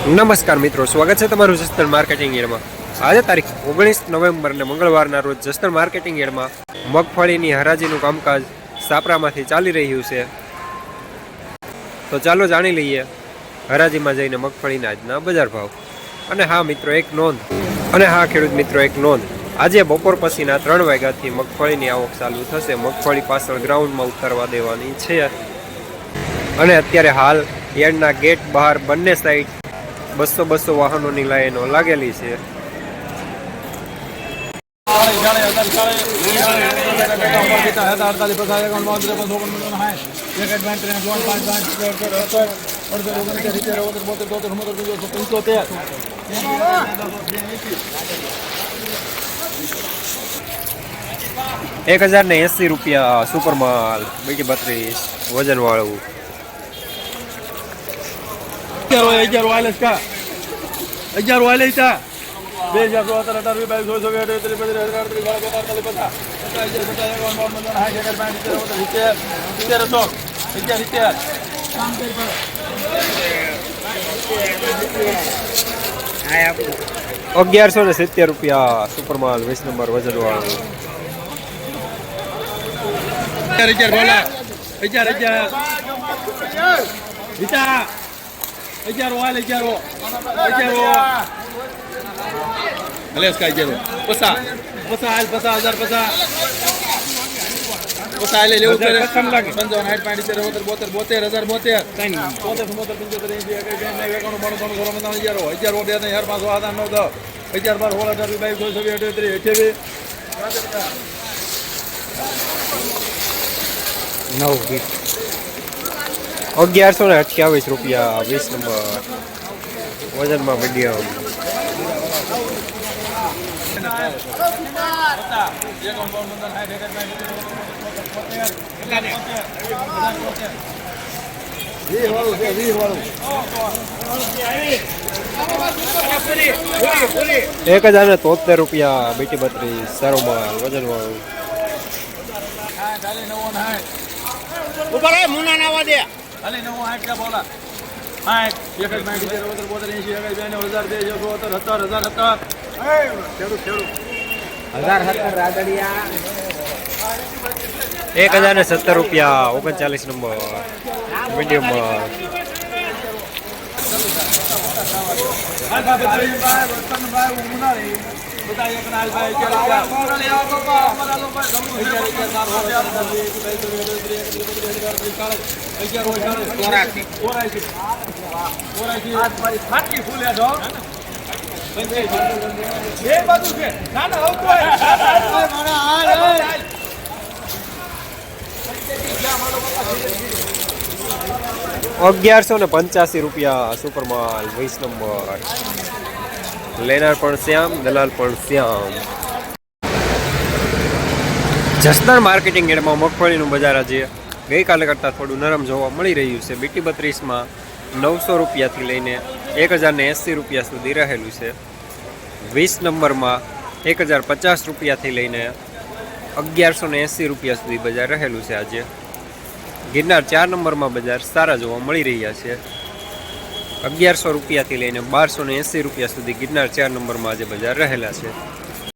નમસ્કાર મિત્રો, સ્વાગત છે તમારું જસ્તર માર્કેટિંગ એડમાં. આજે તારીખ ઓગણીસ નવેમ્બરને મંગળવારના રોજ જસ્તર માર્કેટિંગ એડમાં મગફળીની હરાજીનું કામકાજ સાપરામાંથી ચાલી રહ્યું છે. તો ચાલો જાણી લઈએ હરાજીમાં જઈને મગફળીના આજના બજાર ભાવ. અને હા મિત્રો, એક નોંધ. અને હા ખેડૂત મિત્રો, એક નોંધ. આજે બપોર પછીના ત્રણ વાગ્યાથી મગફળીની આવક ચાલુ થશે. મગફળી પાછળ ગ્રાઉન્ડમાં ઉતારવા દેવાની છે. અને અત્યારે હાલ યાર્ડના ગેટ બહાર બંને સાઈડ બસો બસો વાહનોની લાઈનો લાગેલી છે. એક હજાર ને એસી રૂપિયા સુપર માલ, બીજી બત્રીસ વજન વાળું અગિયાર હોય અગિયાર વાયલેસ કા અગિયાર વાયલેસ તા બે હજાર સો સત્તર અઢાર વીસ બાવીસ ચોવીસ ચોવીસ અઠાવીસ ત્રીસ બત્રીસ અઢાર ત્રીસ બાર પચાસ ચાલીસ પચાસ પચાસ અગિયાર પચાસ એકાવન બાવન પંચાવન સાઠ એકર પાંચ સિત્તેર ઓગણત્રીસ સિત્તેર સિત્તેર સો અગિયાર સિત્તેર અગિયારસો ને સિત્તેર રૂપિયા સુપર માલ વીસ નંબર વજન વાળું અગિયાર અગિયાર બોલા અગિયાર અગિયાર વિતા અગિયાર વાયલ અગિયારો અગિયારો અલેસ કા અગિયાર પસા. પસા હાલ પસા હજાર પસા. પસા હાલે લેવું કરે. પંચાવન સાઠ પાંચ સિત્તેર બોતેર બોતેર બોતેર હજાર બોતેર. બોતેર બોતેર પંચોતેર એકાણું બાણું ત્રણ સોળ પંચાવન અગિયાર અગિયાર બે ત્રણ ચાર પાંચ છ સાત આઠ નવ દસ. અગિયાર બાર સોળ અઢાર વીસ બાવીસ ચોવીસ છવ્વીસ અઠ્યાવીસ ત્રીસ અઠ્યાવીસ. અગિયારસો ને અઠ્યાવીસ રૂપિયા વીસ નંબર વજનમાં મીડિયમ. એક હજાર ને તોતેર રૂપિયા બીટી બત્રીસ સારો માલ વજન વાળું ઉપર મુના નાવા દે. હાલે નવો આઠ કા બોલા. આઠ એક જ ઓગણત્રીસ બોતેર એંસી એકાસી બ્યાસી હજાર બે હજાર બોતેર સત્તર હજાર સત્તર. ખેડૂત ખેડૂત. એક હજાર ને સત્તર રૂપિયા ઓગણચાલીસ નંબર મીડિયમ રે બધા છો ના ના આવું અગિયારસો ને પંચ્યાસી રૂપિયા સુપર માલ વીસ નંબર. લેનાર પણ શ્યામ, દલાલ પણ શ્યામ. જસદણ માર્કેટિંગ એડમાં મગફળીનું બજાર આજે ગઈકાલે કરતાં થોડું નરમ જોવા મળી રહ્યું છે. બીટી બત્રીસમાં નવસો રૂપિયાથી લઈને એક હજારને એંસી રૂપિયા સુધી રહેલું છે. વીસ નંબરમાં એક હજાર પચાસ રૂપિયાથી લઈને અગિયારસો ને એંસી રૂપિયા સુધી બજાર રહેલું છે આજે. ગિરનાર ચાર નંબરમાં બજાર સારા જોવા મળી રહ્યા છે. અગિયારસો રૂપિયાથી લઈને બારસો ને એંસી રૂપિયા સુધી ગિરનાર ચાર નંબરમાં આજે બજાર રહેલા છે.